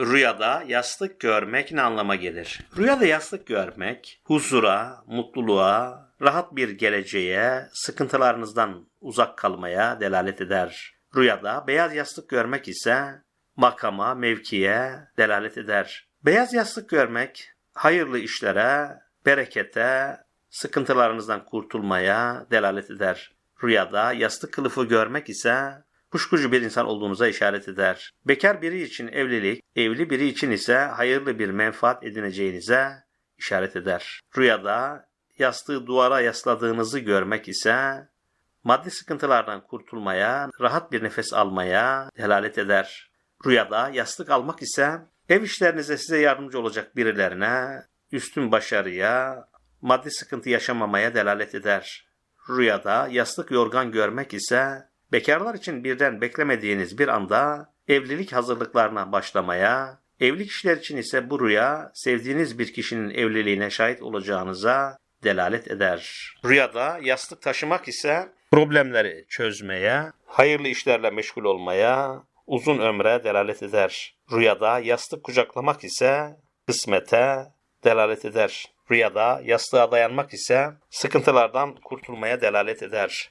Rüyada yastık görmek ne anlama gelir? Rüyada yastık görmek huzura, mutluluğa, rahat bir geleceğe, sıkıntılarınızdan uzak kalmaya delalet eder. Rüyada beyaz yastık görmek ise makama, mevkiye delalet eder. Beyaz yastık görmek hayırlı işlere, berekete, sıkıntılarınızdan kurtulmaya delalet eder. Rüyada yastık kılıfı görmek ise kuşkucu bir insan olduğunuza işaret eder. Bekar biri için evlilik, evli biri için ise hayırlı bir menfaat edineceğinize işaret eder. Rüyada yastığı duvara yasladığınızı görmek ise maddi sıkıntılardan kurtulmaya, rahat bir nefes almaya delalet eder. Rüyada yastık almak ise ev işlerinize size yardımcı olacak birilerine, üstün başarıya, maddi sıkıntı yaşamamaya delalet eder. Rüyada yastık yorgan görmek ise bekarlar için birden beklemediğiniz bir anda evlilik hazırlıklarına başlamaya, evlilik işler için ise bu rüya sevdiğiniz bir kişinin evliliğine şahit olacağınıza delalet eder. Rüyada yastık taşımak ise problemleri çözmeye, hayırlı işlerle meşgul olmaya, uzun ömre delalet eder. Rüyada yastık kucaklamak ise kısmete delalet eder. Rüyada yastığa dayanmak ise sıkıntılardan kurtulmaya delalet eder.